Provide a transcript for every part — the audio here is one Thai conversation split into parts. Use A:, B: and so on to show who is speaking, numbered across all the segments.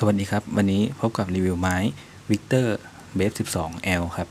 A: สวัสดีครับ วันนี้พบกับรีวิวไม้ Victor b a s 12 L ครับ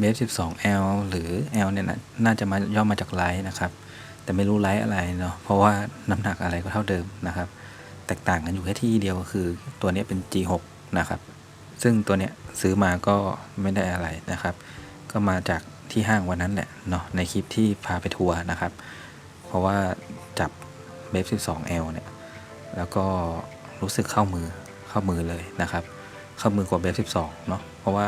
A: b a s 12 L หรือ L เนี่ยนะน่าจะมาย่อมาจากไลท์นะครับ แต่ไม่รู้ไลท์อะไรเนาะเพราะว่าน้ำหนักอะไรก็เท่าเดิมนะครับ แตกต่างกันอยู่แค่ที่เดียวก็คือตัวนี้เป็น G6 นะครับ ซึ่งตัวเนี้ยซื้อมาก็ไม่ได้อะไรนะครับ ก็มาจากที่ห้างวันนั้นแหละเนาะในคลิปที่พาไปทัวร์นะครับ เพราะว่าจับเบฟ 12 L เนี่ย แล้วก็รู้สึกเข้ามือเข้ามือเลยนะครับ เข้ามือกว่าเบฟ 12 เนาะเพราะว่า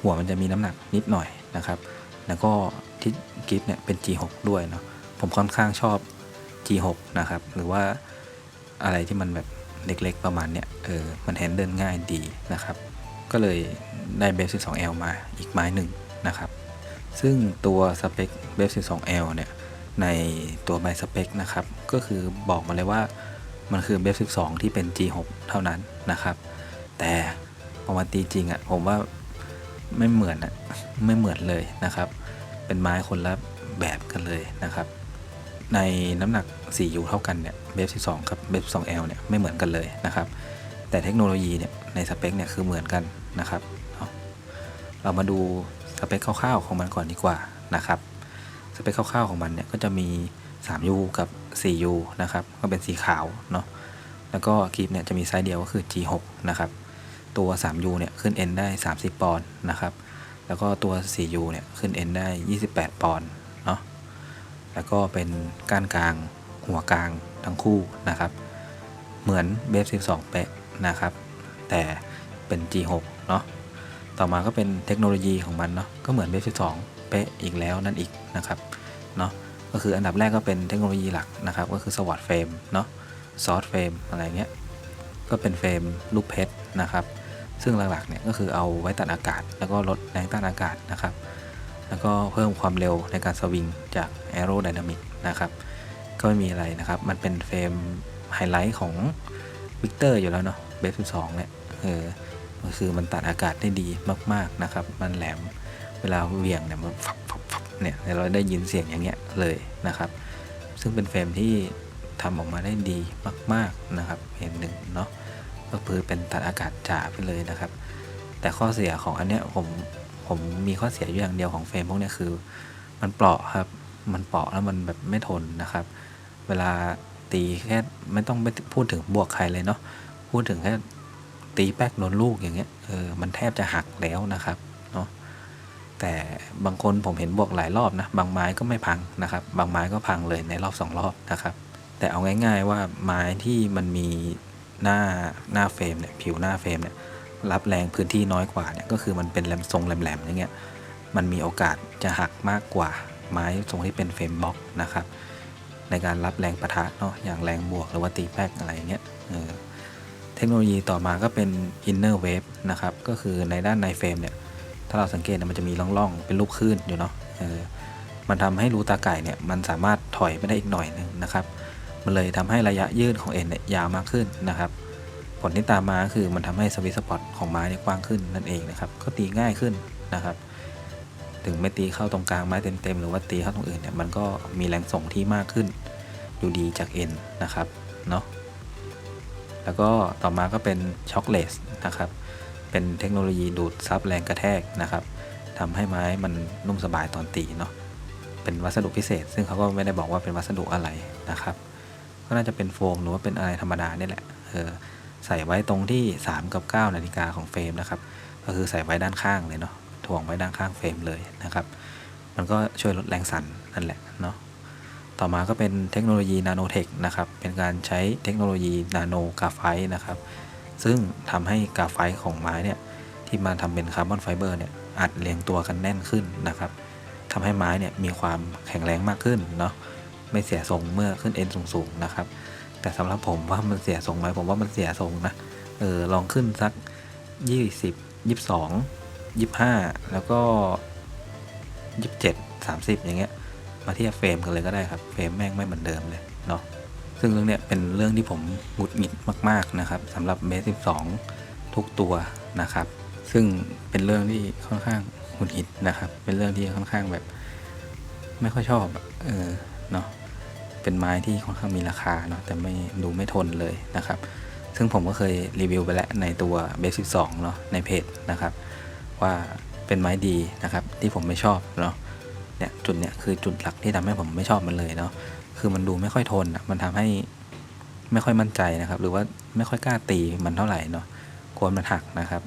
A: หัวมันจะมีน้ำหนักนิดหน่อยนะครับ แล้วก็ที่กิฟเนี่ยเป็น G6 ด้วยเนาะผมค่อนข้างชอบ G6 นะครับ หรือว่าอะไรที่มันแบบเล็กๆประมาณเนี้ยเออมันแฮนเดิลง่ายดีนะครับ ก็เลยได้เบฟ 12 L มาอีกไม้หนึ่งนะครับ ซึ่งตัวสเปคเบฟ 12 L เนี่ยในตัวใบสเปคนะครับ ก็คือบอกมาเลยว่ามันคือเบฟ 12 ที่เป็น G6 เท่านั้นนะครับ แต่พอมาตีจริงอะ่ะผมว่า ไม่เหมือนอะไม่เหมือนเลยนะครับ เป็นไม้คนละแบบกันเลยนะครับ ในน้ำหนัก 4U เท่ากันเนี่ยเบฟ12กับเบฟ 12 L เนี่ยไม่เหมือนกันเลยนะครับ แต่เทคโนโลยีเนี่ยในสเปคเนี่ยคือเหมือนกันนะครับเอาเรามาดูสเปคคร่าวๆของมันก่อนดีกว่านะครับสเปคคร่าวๆของมันเนี่ยก็จะมี 3U กับ 4U นะครับก็เป็นสีขาวเนาะแล้วก็คลิปเนี่ยจะมีไซส์เดียวก็คือ G6 นะครับ ตัว 3U เนี่ยขึ้น N ได้ 30 ปอนด์นะครับ แล้วก็ตัว 4U เนี่ยขึ้น N ได้ 28 ปอนด์เนาะ แล้วก็เป็นก้านกลางหัวกลางทั้งคู่นะครับ เหมือนเบฟ12 เป๊ะนะครับ แต่เป็น G6 เนาะ ต่อมาก็เป็นเทคโนโลยีของมันเนาะ ก็เหมือนเบฟ12 เป๊ะอีกแล้วนั่นอีกนะครับ เนาะ ก็คืออันดับแรกก็เป็นเทคโนโลยีหลักนะครับ ก็คือสวอตเฟรมเนาะซอสเฟรมอะไรเงี้ย ก็เป็นเฟรมลูกเพชรนะครับ ซึ่งหลักๆเนี่ยก็คือเอาไว้ตัดอากาศ แล้วก็ลดแรงต้านอากาศนะครับ แล้วก็เพิ่มความเร็วในการสวิงจากแอโรไดนามิกนะครับก็ไม่มีอะไรนะครับ มันเป็นเฟรมไฮไลท์ของวิกเตอร์อยู่แล้วเนาะเบฟ12เนี่ยเออก็คือมันตัดอากาศได้ดีมากๆนะครับ มันแหลมเวลาเหวี่ยงเนี่ยมันฟับฟับฟับเนี่ยเราได้ยินเสียงอย่างเงี้ยเลยนะครับ ซึ่งเป็นเฟรมที่ทำออกมาได้ดีมาก ๆนะครับ เห็นหนึ่งเนาะ ก็คือเป็นตัดอากาศจ๋าไปเลยนะครับ แต่ข้อเสียของอันเนี้ยผมผมมีข้อเสียอยู่อย่างเดียวของเฟรมพวกเนี้ยคือ มันเปราะครับ มันเปราะแล้วมันแบบไม่ทนนะครับ เวลาตีแค่ไม่ต้องไปพูดถึงบวกใครเลยเนาะพูดถึงแค่ตีแป๊กโดนลูกอย่างเงี้ยเออมันแทบจะหักแล้วนะครับเนาะแต่บางคนผมเห็นบวกหลายรอบนะ บางไม้ก็ไม่พังนะครับ บางไม้ก็พังเลยในรอบสองรอบนะครับ แต่เอาง่าย ๆว่าไม้ที่มันมี หน้าหน้าเฟรมเนี่ยผิวหน้าเฟรมเนี่ยรับแรงพื้นที่น้อยกว่าเนี่ยก็คือมันเป็นแหลมทรงแหลมๆอย่างเงี้ยมันมีโอกาสจะหักมากกว่าไม้ทรงที่เป็นเฟรมบล็อกนะครับ ในการรับแรงประทะเนาะอย่างแรงบวกหรือว่าตีแป๊กอะไรเงี้ยเออเทคโนโลยีต่อมาก็เป็น inner wave นะครับก็คือในด้านในเฟรมเนี่ยถ้าเราสังเกตเนี่ยมันจะมีร่องๆ เป็นรูปคลื่นอยู่เนาะเออมันทำให้รูตาไก่เนี่ยมันสามารถถอยไปได้อีกหน่อยหนึงนะครับ มันเลยทำให้ระยะยืดของเอ็นเนี่ยยาวมากขึ้นนะครับ ผลที่ตามมาคือมันทำให้สวิตสปอตของไม้เนี่ยกว้างขึ้นนั่นเองนะครับ ก็ตีง่ายขึ้นนะครับ ถึงไม่ตีเข้าตรงกลางไม้เต็มๆหรือว่าตีเข้าตรงอื่นเนี่ยมันก็มีแรงส่งที่มากขึ้น อยู่ดีจากเอ็นนะครับเนาะแล้วก็ต่อมาก็เป็นช็อคเลสนะครับ เป็นเทคโนโลยีดูดซับแรงกระแทกนะครับทำให้ไม้มันนุ่มสบายตอนตีเนาะ เป็นวัสดุพิเศษ ซึ่งเขาก็ไม่ได้บอกว่าเป็นวัสดุอะไรนะครับ ก็น่าจะเป็นโฟมหรือว่าเป็นอะไรธรรมดาเนี่ยแหละเออใส่ไว้ตรงที่ 3 กับ 9 นาฬิกาของเฟรมนะครับก็คือใส่ไว้ด้านข้างเลยเนาะถ่วงไว้ด้านข้างเฟรมเลยนะครับ มันก็ช่วยลดแรงสั่นนั่นแหละเนาะต่อมาก็เป็นเทคโนโลยีนาโนเทคนะครับเป็นการใช้เทคโนโลยีนาโนกราไฟนะครับ ซึ่งทำให้กราไฟของไม้เนี่ยที่มาทำเป็นคาร์บอนไฟเบอร์เนี่ยอัดเรียงตัวกันแน่นขึ้นนะครับทำให้ไม้เนี่ยมีความแข็งแรงมากขึ้นเนาะ ไม่เสียทรงเมื่อขึ้นเอ็นสูงๆนะครับ แต่สำหรับผมว่ามันเสียทรงไหมผมว่ามันเสียทรงนะเออลองขึ้นสักยี่สิบยี่สิบสองยี่ห้าแล้วก็ยี่สิบเจ็ดสามสิบอย่างเงี้ย มาเทียบเฟรมกันเลยก็ได้ครับเฟรมแม่งไม่เหมือนเดิมเลยเนาะซึ่งเรื่องเนี้ยเป็นเรื่องที่ผมหงุดหงิดมากๆนะครับสำหรับเบสสิบสองทุกตัวนะครับ ซึ่งเป็นเรื่องที่ค่อนข้างหงุดหงิดนะครับ เป็นเรื่องที่ค่อนข้างแบบ ไม่ค่อยชอบเออ เป็นไม้ที่ค่อนข้างมีราคาเนาะแต่ไม่ดูไม่ทนเลยนะครับ ซึ่งผมก็เคยรีวิวไปแล้วในตัวเบสิกสองเนาะในเพจนะครับ ว่าเป็นไม้ดีนะครับที่ผมไม่ชอบเนาะเนี่ยจุดเนี่ยคือจุดหลักที่ทำให้ผมไม่ชอบมันเลยเนาะคือมันดูไม่ค่อยทนอะมันทำให้ไม่ค่อยมั่นใจนะครับ หรือว่าไม่ค่อยกล้าตีมันเท่าไหร่เนาะกลัวมันหักนะครับ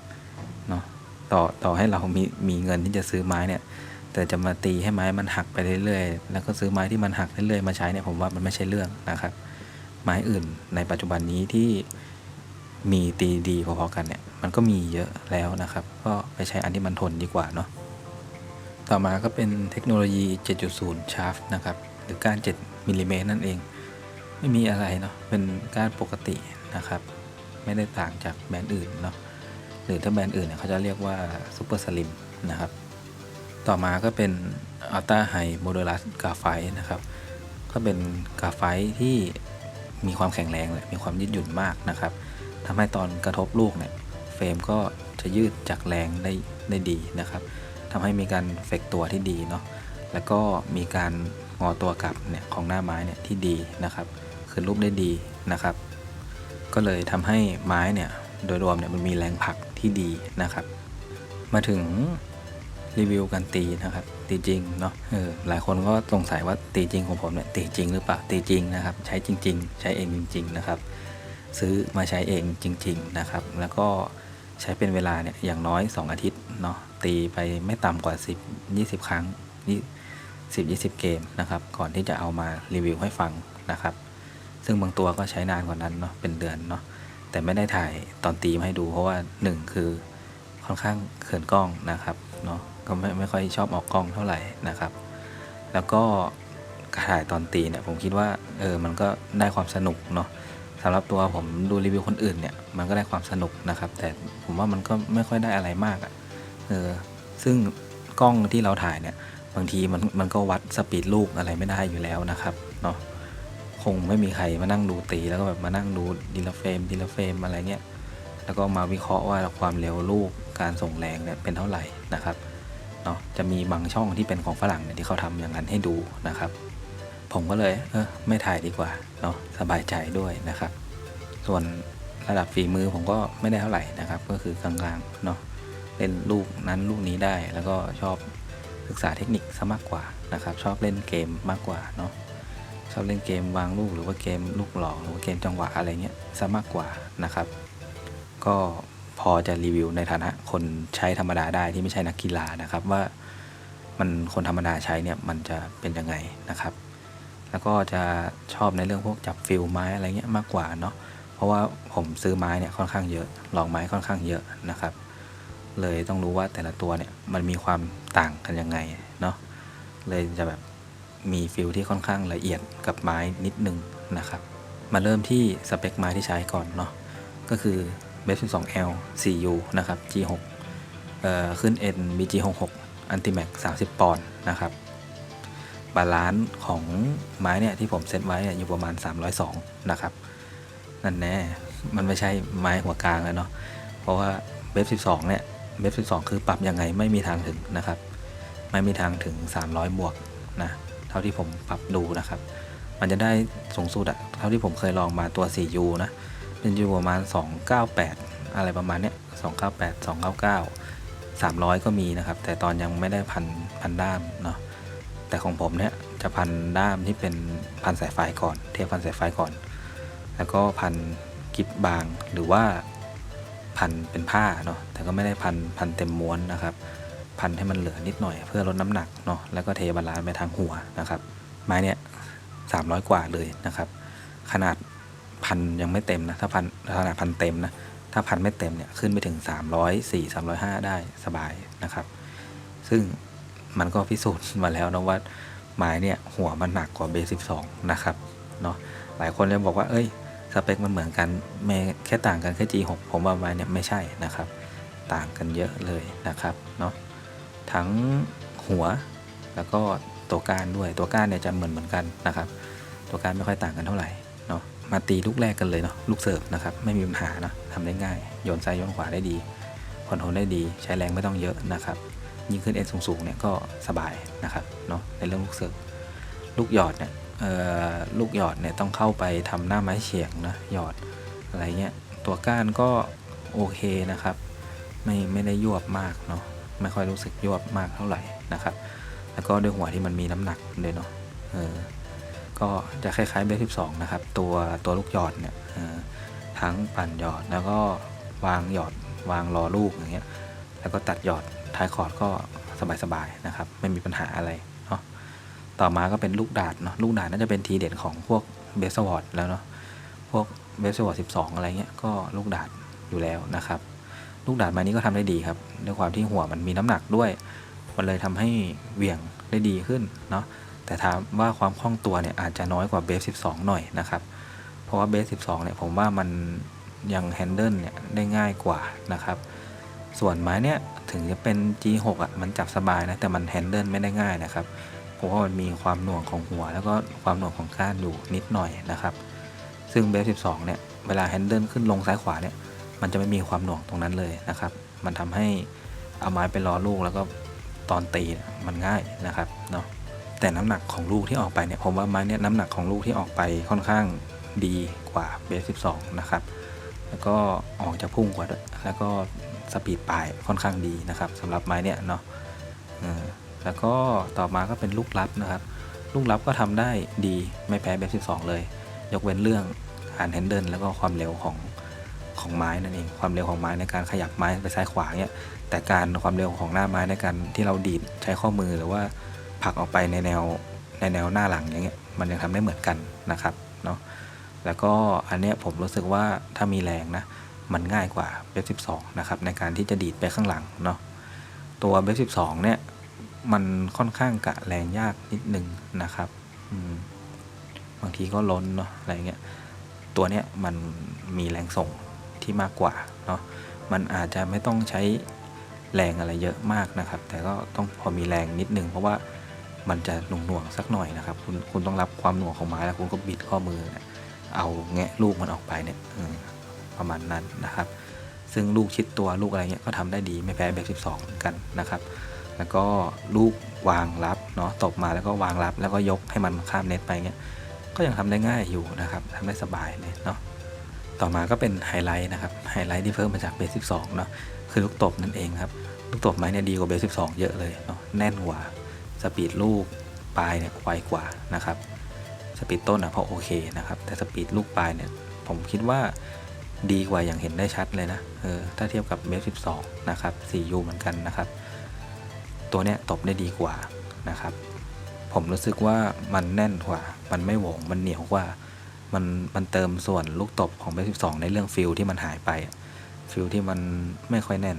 A: เนาะต่อต่อให้เรามีมีเงินที่จะซื้อไม้เนี่ย แต่จะมาตีให้ไม้มันหักไปเรื่อยๆ แล้วก็ซื้อไม้ที่มันหักเรื่อยๆ มาใช้เนี่ยผมว่ามันไม่ใช่เรื่องนะครับ ไม้อื่นในปัจจุบันนี้ที่มีตีดีพอๆกันเนี่ย มันก็มีเยอะแล้วนะครับ ก็ไปใช้อันที่มันทนดีกว่าเนาะ ต่อมาก็เป็นเทคโนโลยี 7.0 ชาร์ฟนะครับ หรือก้าน7มิลลิเมตรนั่นเอง ไม่มีอะไรเนาะ เป็นก้านปกตินะครับ ไม่ได้ต่างจากแบรนด์อื่นเนาะ หรือถ้าแบรนด์อื่นเนี่ยเขาจะเรียกว่าซูเปอร์สลิมนะครับ ต่อมาก็เป็น Ultra High Modulus Graphite นะครับ ก็เป็นกราไฟที่มีความแข็งแรงและมีความยืดหยุ่นมากนะครับทำให้ตอนกระทบลูกเนี่ยเฟรมก็จะยืดจากแรงได้ได้ดีนะครับทำให้มีการเฟกตัวที่ดีเนาะแล้วก็มีการงอตัวกลับเนี่ยของหน้าไม้เนี่ยที่ดีนะครับคืนรูปได้ดีนะครับ ก็เลยทำให้ไม้เนี่ยโดยรวมเนี่ยมันมีแรงผลักที่ดีนะครับ มาถึง รีวิวการตีนะครับตีจริงเนาะเออหลายคนก็สงสัยว่าตีจริงของผมเนี่ยตีจริงหรือเปล่าตีจริงนะครับ ใช้จริง ๆ ใช้เองจริง ๆ นะครับ ซื้อมาใช้เองจริง ๆ นะครับ แล้วก็ใช้เป็นเวลาเนี่ยอย่างน้อย 2 อาทิตย์เนาะตีไปไม่ต่ำกว่า 10 20 ครั้ง10 20 เกมนะครับ ก่อนที่จะเอามารีวิวให้ฟังนะครับ ซึ่งบางตัวก็ใช้นานกว่านั้นเนาะเป็นเดือนเนาะแต่ไม่ได้ถ่ายตอนตีมาให้ดูเพราะว่าหนึ่งคือค่อนข้างเขินกล้องนะครับเนาะ ก็ไม่ไม่ค่อยชอบออกกล้องเท่าไหร่นะครับ แล้วก็ถ่ายตอนตีเนี่ยผมคิดว่าเออมันก็ได้ความสนุกเนาะสำหรับตัวผมดูรีวิวคนอื่นเนี่ยมันก็ได้ความสนุกนะครับ แต่ผมว่ามันก็ไม่ค่อยได้อะไรมากอะ่ะเออซึ่งกล้องที่เราถ่ายเนี่ยบางทีมันมันก็วัดสปีดลูกอะไรไม่ได้อยู่แล้วนะครับเนาะคงไม่มีใครมานั่งดูตีแล้วก็แบบมานั่งดูดีละเฟรมดีละเฟรมอะไรเงี้ยแล้วก็มาวิเคราะห์ว่าความเร็วลูกการส่งแรงเนี่ยเป็นเท่าไหร่นะครับ เนาะจะมีบางช่องที่เป็นของฝรั่งเนี่ยที่เขาทำอย่างนั้นให้ดูนะครับ ผมก็เลยเออไม่ถ่ายดีกว่าเนาะสบายใจด้วยนะครับ ส่วนระดับฝีมือผมก็ไม่ได้เท่าไหร่นะครับ ก็คือกลางๆเนาะเล่นลูกนั้นลูกนี้ได้แล้วก็ชอบศึกษาเทคนิคซะมากกว่านะครับ ชอบเล่นเกมมากกว่าเนาะชอบเล่นเกมวางลูกหรือว่าเกมลูกหลอกหรือว่าเกมจังหวะอะไรเงี้ยซะมากกว่านะครับ ก็ พอจะรีวิวในฐานะคนใช้ธรรมดาได้ที่ไม่ใช่นักกีฬานะครับ ว่ามันคนธรรมดาใช้เนี่ยมันจะเป็นยังไงนะครับ แล้วก็จะชอบในเรื่องพวกจับฟิลไม้อะไรเงี้ยมากกว่าเนาะเพราะว่าผมซื้อไม้เนี่ยค่อนข้างเยอะลองไม้ค่อนข้างเยอะนะครับ เลยต้องรู้ว่าแต่ละตัวเนี่ยมันมีความต่างกันยังไงเนาะเลยจะแบบมีฟิลที่ค่อนข้างละเอียดกับไม้นิดนึงนะครับ มาเริ่มที่สเปคไม้ที่ใช้ก่อนเนาะก็คือ เบส12 L 4U นะครับ G6 เอ่อขึ้น N BG66 Antimax 30 ปอนด์นะครับ บาลานซ์ของไม้เนี่ยที่ผมเซตไว้อยู่ประมาณ 302 นะครับ นั่นแน่ มันไม่ใช่ไม้หัวกลางแล้วเนาะ เพราะว่าเบฟ12 เนี่ย เบฟ12 คือปรับยังไงไม่มีทางถึงนะครับ ไม่มีทางถึง 300 บวกนะ เท่าที่ผมปรับดูนะครับ มันจะได้สูงสุดอะเท่าที่ผมเคยลองมาตัว 4U นะ เป็นอยู่ประมาณ 298 อะไรประมาณเนี้ย298 299 300 ก็มีนะครับ แต่ตอนยังไม่ได้พันพันด้ามเนาะแต่ของผมเนี่ยจะพันด้ามที่เป็นพันสายไฟก่อน เทียบพันสายไฟก่อน แล้วก็พันกิบบางหรือว่าพันเป็นผ้าเนาะแต่ก็ไม่ได้พันพันเต็มม้วนนะครับ พันให้มันเหลือนิดหน่อยเพื่อลดน้ำหนักเนาะแล้วก็เทบาลานซ์ไปทางหัวนะครับ ไม้เนี่ยสามร้อยกว่าเลยนะครับ ขนาด พันยังไม่เต็มนะถ้าพันขนาดพันเต็มนะถ้าพันไม่เต็มเนี่ยขึ้นไปถึง 304 305 ได้สบายนะครับ ซึ่งมันก็พิสูจน์มาแล้วนะว่าไม้เนี่ยหัวมันหนักกว่าเบสิบสองนะครับเนาะหลายคนจะบอกว่าเอ้ยสเปคมันเหมือนกันแม้แค่ต่างกันแค่ G6 ผมว่าไม้เนี่ยไม่ใช่นะครับ ต่างกันเยอะเลยนะครับเนาะทั้งหัวแล้วก็ตัวก้านด้วยตัวก้านเนี่ยจะเหมือนเหมือนกันนะครับ ตัวก้านไม่ค่อยต่างกันเท่าไหร่ มาตีลูกแรกกันเลยเนาะลูกเสิร์ฟนะครับไม่มีปัญหาเนาะทำได้ง่ายโยนซ้ายโยนขวาได้ดีคอนโทรลได้ดี ใช้แรงไม่ต้องเยอะนะครับ ยิ่งขึ้นเอ็นสูงๆเนี่ยก็สบายนะครับเนาะในเรื่องลูกเสิร์ฟลูกหยอดเนี่ยลูกหยอดเนี่ยต้องเข้าไปทำหน้าไม้เฉียงนะหยอดอะไรเงี้ยตัวก้านก็โอเคนะครับไม่ไม่ได้ยวบมากเนาะไม่ค่อยรู้สึกยวบมากเท่าไหร่นะครับ แล้วก็ด้วยหัวที่มันมีน้ำหนักเลยเนาะเออ ก็จะคล้ายๆเบสสิบสองนะครับ ตัวตัวลูกหยอดเนี่ยทั้งปั่นหยอดแล้วก็วางหยอดวางรอลูกอย่างเงี้ยแล้วก็ตัดหยอดท้ายคอร์ดก็สบายๆนะครับ ไม่มีปัญหาอะไรเนาะต่อมาก็เป็นลูกดาดเนาะลูกดาดน่าจะเป็นทีเด่นของพวกเบสวอร์ดแล้วเนาะพวกเบสวอร์ดสิบสองอะไรเงี้ยก็ลูกดาดอยู่แล้วนะครับ ลูกดาดม้นี้ก็ทำได้ดีครับด้วยความที่หัวมันมีน้ำหนักด้วย มันเลยทำให้เหวี่ยงได้ดีขึ้นเนาะ แต่ถามว่าความคล่องตัวเนี่ยอาจจะน้อยกว่าเบส12 หน่อยนะครับ เพราะว่าเบส12 เนี่ยผมว่ามันยังแฮนเดิลเนี่ยได้ง่ายกว่านะครับ ส่วนไม้เนี่ยถึงจะเป็น G6 อะมันจับสบายนะแต่มันแฮนเดิลไม่ได้ง่ายนะครับ เพราะว่ามันมีความหน่วงของหัว แล้วก็ความหน่วงของก้านอยู่นิดหน่อยนะครับ ซึ่งเบส12 เนี่ยเวลาแฮนเดิลขึ้นลงซ้ายขวาเนี่ยมันจะไม่มีความหน่วงตรงนั้นเลยนะครับ มันทำให้เอาไม้ไปรอลูกแล้วก็ตอนตีมันง่ายนะครับเนาะ แต่น้ำหนักของลูกที่ออกไปเนี่ยผมว่าไม้เนี่ยน้ำหนักของลูกที่ออกไปค่อนข้างดีกว่าเบส 12 นะครับ แล้วก็ออกจะพุ่งกว่าแล้วก็สปีดปลายค่อนข้างดีนะครับสำหรับไม้เนี่ยเนาะแล้วก็ต่อมาก็เป็นลูกลับนะครับ ลูกลับก็ทำได้ดีไม่แพ้เบส 12 เลย ยกเว้นเรื่องการแฮนเดิลแล้วก็ความเร็วของของไม้นั่นเองความเร็วของไม้ในการขยับไม้ไปซ้ายขวาเนี่ยแต่การความเร็วของหน้าไม้ในการที่เราดีดใช้ข้อมือหรือว่า ผลักออกไปในแนวในแนวหน้าหลังอย่างเงี้ยมันยังทำได้เหมือนกันนะครับเนาะแล้วก็อันเนี้ยผมรู้สึกว่าถ้ามีแรงนะมันง่ายกว่าเบส12นะครับในการที่จะดีดไปข้างหลังเนาะตัวเบส12เนี่ยมันค่อนข้างกะแรงยากนิดนึงนะครับบางทีก็ล้นเนาะอะไรเงี้ยตัวเนี้ยมันมีแรงส่งที่มากกว่าเนาะมันอาจจะไม่ต้องใช้แรงอะไรเยอะมากนะครับ แต่ก็ต้องพอมีแรงนิดนึงเพราะว่า มันจะหน่วงๆสักหน่อยนะครับ คุณคุณต้องรับความหน่วงของไม้แล้วคุณก็บิดข้อมือ เอาแงะลูกมันออกไปเนี่ยประมาณนั้นนะครับ ซึ่งลูกชิดตัวลูกอะไรเงี้ยก็ทำได้ดีไม่แพ้แบบ12 เหมือนกันนะครับ แล้วก็ลูกวางรับเนาะตบมาแล้วก็วางรับแล้วก็ยกให้มันข้ามเน็ตไปเงี้ยก็ยังทำได้ง่ายอยู่นะครับทำได้สบายเลยเนาะต่อมาก็เป็นไฮไลท์นะครับไฮไลท์ที่เพิ่มมาจากเบส12เนาะคือลูกตบนั่นเองครับลูกตบไม้เนี่ยดีกว่าเบส12 เยอะเลยเนาะแน่นกว่า สปีดลูกปลายเนี่ยไวกว่านะครับสปีดต้นอะพอโอเคนะครับ แต่สปีดลูกปลายเนี่ยผมคิดว่าดีกว่าอย่างเห็นได้ชัดเลยนะเออถ้าเทียบกับเบส12 นะครับ 4U เหมือนกันนะครับ ตัวเนี้ยตบได้ดีกว่านะครับ ผมรู้สึกว่ามันแน่นกว่า มันไม่หวงมันเหนียวกว่า มันมันเติมส่วนลูกตบของเบส12 ในเรื่องฟิลที่มันหายไป ฟิลที่มันไม่ค่อยแน่น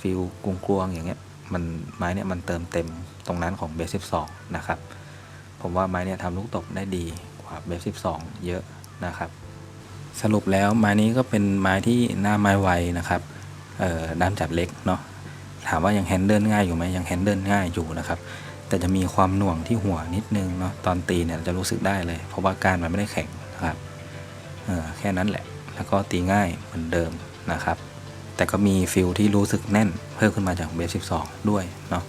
A: ฟิลกลวงๆอย่างเงี้ย มันไม้เนี่ยมันเติมเต็มตรงนั้นของเบส12 นะครับ ผมว่าไม้เนี่ยทำลูกตบได้ดีกว่าเบส12 เยอะนะครับ สรุปแล้วไม้นี้ก็เป็นไม้ที่หน้าไม้ไวนะครับด้ามจับเล็กเนาะถามว่ายังแฮนเดิลง่ายอยู่ไหมยังแฮนเดิลง่ายอยู่นะครับ แต่จะมีความหน่วงที่หัวนิดนึงเนาะตอนตีเนี่ยจะรู้สึกได้เลย เพราะว่าการมันไม่ได้แข็งนะครับแค่นั้นแหละ แล้วก็ตีง่ายเหมือนเดิมนะครับ แต่ก็มีฟิลที่รู้สึกแน่นเพิ่มขึ้นมาจากเบส12 ด้วยเนาะ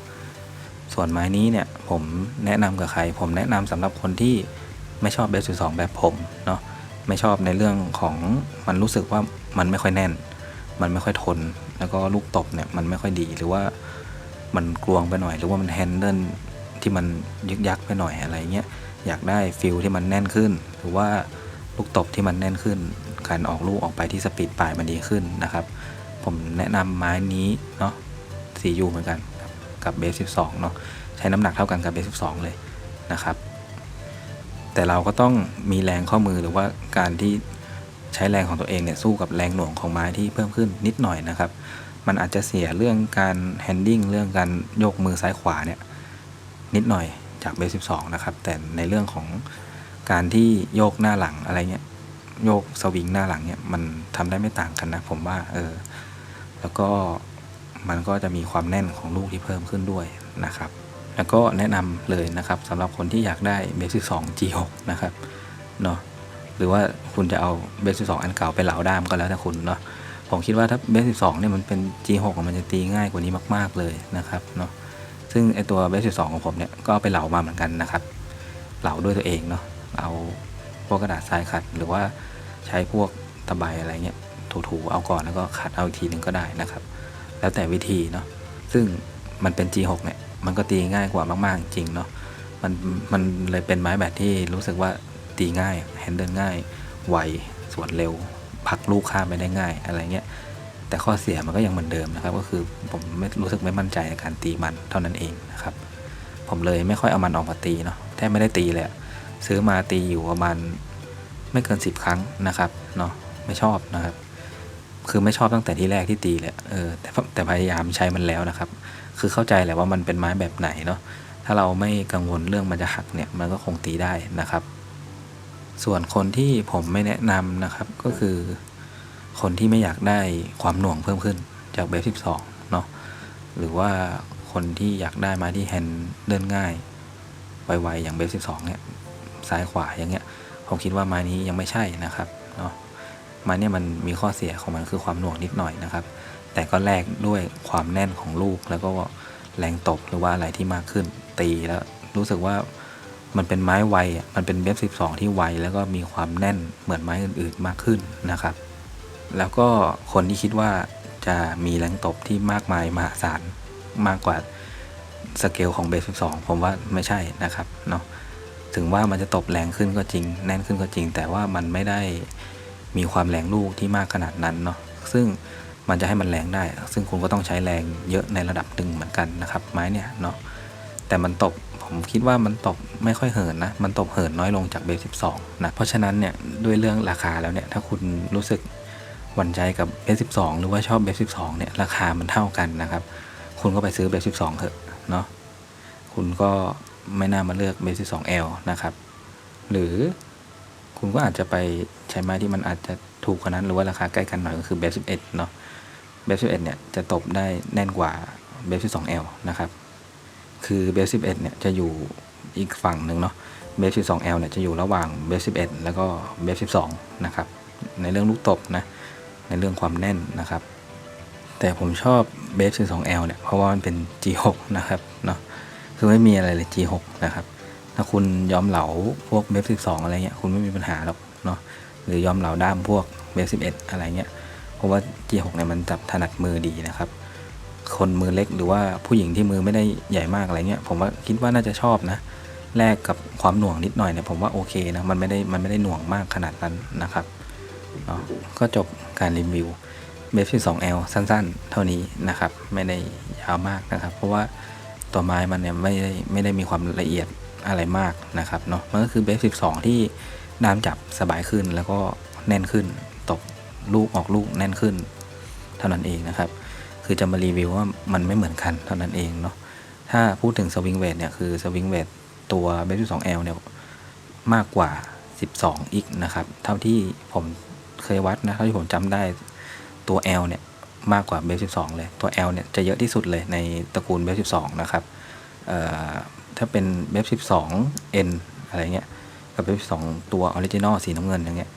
A: ส่วนไม้นี้เนี่ยผมแนะนำกับใคร ผมแนะนำสำหรับคนที่ไม่ชอบเบส12 แบบผมเนาะไม่ชอบในเรื่องของมันรู้สึกว่ามันไม่ค่อยแน่น มันไม่ค่อยทน แล้วก็ลูกตบเนี่ยมันไม่ค่อยดีหรือว่ามันกลวงไปหน่อย หรือว่ามันแฮนเดิลที่มันยึกยักไปหน่อยอะไรเงี้ยอยากได้ฟิลที่มันแน่นขึ้น หรือว่าลูกตบที่มันแน่นขึ้น การออกลูกออกไปที่สปีดปลายมันดีขึ้นนะครับ ผมแนะนำไม้นี้เนาะ 4U เหมือนกันกับกับเบส12เนาะใช้น้ำหนักเท่ากันกับเบส12เลยนะครับ แต่เราก็ต้องมีแรงข้อมือหรือว่าการที่ใช้แรงของตัวเองเนี่ยสู้กับแรงหน่วงของไม้ที่เพิ่มขึ้นนิดหน่อยนะครับ มันอาจจะเสียเรื่องการแฮนดิ้งเรื่องการโยกมือซ้ายขวาเนี่ยนิดหน่อยจากเบส12นะครับ แต่ในเรื่องของการที่โยกหน้าหลังอะไรเงี้ยโยกสวิงหน้าหลังเนี่ยมันทำได้ไม่ต่างกันนะผมว่าเออ แล้วก็มันก็จะมีความแน่นของลูกที่เพิ่มขึ้นด้วยนะครับ แล้วก็แนะนำเลยนะครับสำหรับคนที่อยากได้เบส12 G6 นะครับเนาะหรือว่าคุณจะเอาเบส12 อันเก่าไปเหลาด้ามก็แล้วแต่คุณเนาะผมคิดว่าถ้าเบส12เนี่ยมันเป็น G6 มันจะตีง่ายกว่านี้มาก ๆเลยนะครับเนาะซึ่งไอตัวเบส12ของผมเนี่ยก็เอาไปเหลามาเหมือนกันนะครับ เหลาด้วยตัวเองเนาะเอาพวกกระดาษทรายขัดหรือว่าใช้พวกตะไบอะไรเงี้ย ถูๆเอาก่อนแล้วก็ขัดเอาอีกทีหนึ่งก็ได้นะครับ แล้วแต่วิธีเนาะซึ่งมันเป็น G6 เนี่ยมันก็ตีง่ายกว่ามากๆจริงเนาะมันมันเลยเป็นไม้แบบที่รู้สึกว่าตีง่ายแฮนเดิลง่ายไวสวนเร็วผลักลูกข้ามไปได้ง่ายอะไรเงี้ยแต่ข้อเสียมันก็ยังเหมือนเดิมนะครับ ก็คือผมไม่รู้สึกไม่มั่นใจในการตีมันเท่านั้นเองนะครับ ผมเลยไม่ค่อยเอามันออกมาตีเนาะแทบไม่ได้ตีเลยซื้อมาตีอยู่ประมาณไม่เกิน 10 ครั้งนะครับเนาะไม่ชอบนะครับ คือไม่ชอบตั้งแต่ที่แรกที่ตีเลยเออแต่แต่พยายามใช้มันแล้วนะครับ คือเข้าใจแหละว่ามันเป็นไม้แบบไหนเนาะถ้าเราไม่กังวลเรื่องมันจะหักเนี่ยมันก็คงตีได้นะครับ ส่วนคนที่ผมไม่แนะนำนะครับก็คือ คนที่ไม่อยากได้ความหน่วงเพิ่มขึ้นจากเบส12เนาะหรือว่าคนที่อยากได้ไม้ที่แฮนด์เดินง่ายไวๆอย่างเบส12เนี่ยซ้ายขวาอย่างเงี้ยผมคิดว่าไม้นี้ยังไม่ใช่นะครับเนาะ ไม้เนี่ยมันมีข้อเสียของมันคือความหน่วงนิดหน่อยนะครับ แต่ก็แลกด้วยความแน่นของลูกแล้วก็แรงตบหรือว่าอะไรที่มากขึ้น ตีแล้วรู้สึกว่ามันเป็นไม้ไวมันเป็นเบฟ12 ที่ไวแล้วก็มีความแน่นเหมือนไม้อื่นๆมากขึ้นนะครับ แล้วก็คนที่คิดว่าจะมีแรงตบที่มากมายมหาศาลมากกว่าสเกลของเบส12 ผมว่าไม่ใช่นะครับเนาะ ถึงว่ามันจะตบแรงขึ้นก็จริง แน่นขึ้นก็จริง แต่ว่ามันไม่ได้ มีความแรงลูกที่มากขนาดนั้นเนาะซึ่งมันจะให้มันแรงได้ ซึ่งคุณก็ต้องใช้แรงเยอะในระดับหนึ่งเหมือนกันนะครับ ไม้เนี่ยเนาะแต่มันตบผมคิดว่ามันตบไม่ค่อยเหินนะ มันตบเหินน้อยลงจากเบส12นะ เพราะฉะนั้นเนี่ยด้วยเรื่องราคาแล้วเนี่ยถ้าคุณรู้สึกหวั่นใจกับเบส12หรือว่าชอบเบส12เนี่ยราคามันเท่ากันนะครับ คุณก็ไปซื้อเบส12เถอะเนาะคุณก็ไม่น่ามาเลือกเบส12 L นะครับ หรือ คุณก็อาจจะไปใช้ไม้ที่มันอาจจะถูกกว่านั้นหรือว่าราคาใกล้กันหน่อยก็คือเบส11เนาะเบส11เนี่ยจะตบได้แน่นกว่าเบส12 L นะครับ คือเบส11เนี่ยจะอยู่อีกฝั่งหนึ่งเนาะเบส12 L เนี่ยจะอยู่ระหว่างเบส11แล้วก็เบส12นะครับ ในเรื่องลูกตบนะ ในเรื่องความแน่นนะครับ แต่ผมชอบเบส12 L เนี่ยเพราะว่ามันเป็น G6 นะครับเนาะ คือไม่มีอะไรเลย G6 นะครับ ถ้าคุณยอมเหลาพวกเบฟส12องอะไรเงี้ยคุณไม่มีปัญหาหรอกเนาะหรือยอมเหลาด้ามพวกเบฟส11อะไรเงี้ยเพราะว่า G6 เนี่ยมันจับถนัดมือดีนะครับ คนมือเล็กหรือว่าผู้หญิงที่มือไม่ได้ใหญ่มากอะไรเงี้ยผมว่าคิดว่าน่าจะชอบนะแลกกับความหน่วงนิดหน่อยเนี่ยผมว่าโอเคนะมันไม่ได้มันไม่ได้หน่วงมากขนาดนั้นนะครับเนาะก็จบการรีวิวเบสที่2 L สั้นๆ เท่านี้นะครับ ไม่ได้ยาวมากนะครับ เพราะว่าตัวไม้มันเนี่ยไม่ได้ไม่ได้มีความละเอียด อะไรมากนะครับเนาะมันก็คือเบส12 ที่ด้ามจับสบายขึ้นแล้วก็แน่นขึ้นตกลูกออกลูกแน่นขึ้น เท่านั้นเองนะครับ คือจะมารีวิวว่ามันไม่เหมือนกันเท่านั้นเองเนาะถ้าพูดถึงสวิงเวทเนี่ยคือสวิงเวทตัวเบส2 L เนี่ยมากกว่า 12 อีกนะครับ เท่าที่ผมเคยวัดนะเท่าที่ผมจำได้ตัว L เนี่ยมากกว่าเบส12 เลย ตัว L เนี่ยจะเยอะที่สุดเลยในตระกูลเบส12 นะครับ ถ้าเป็นเบส12 N อะไรเงี้ย กับเบส12 ตัวออริจินอลสีน้ำเงินอย่างเงี้ย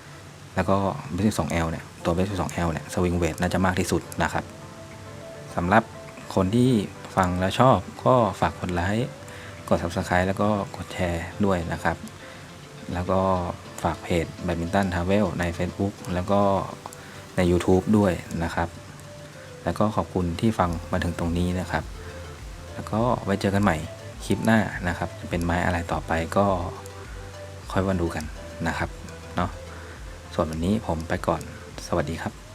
A: แล้วก็เบส12 L เนี่ย ตัวเบส12 L เนี่ย สวิงเวทน่าจะมากที่สุดนะครับสำหรับคนที่ฟังแล้วชอบก็ฝากกดไลค์ กด Subscribe แล้วก็กดแชร์ด้วยนะครับ แล้วก็ฝากเพจแบดมินตันทาเวลใน Facebook แล้วก็ใน YouTube ด้วยนะครับ แล้วก็ขอบคุณที่ฟังมาถึงตรงนี้นะครับ แล้วก็ไว้เจอกันใหม่ คลิปหน้านะครับ จะเป็นไม้อะไรต่อไปก็ค่อยวันดูกันนะครับเนาะส่วนวันนี้ผมไปก่อนสวัสดีครับ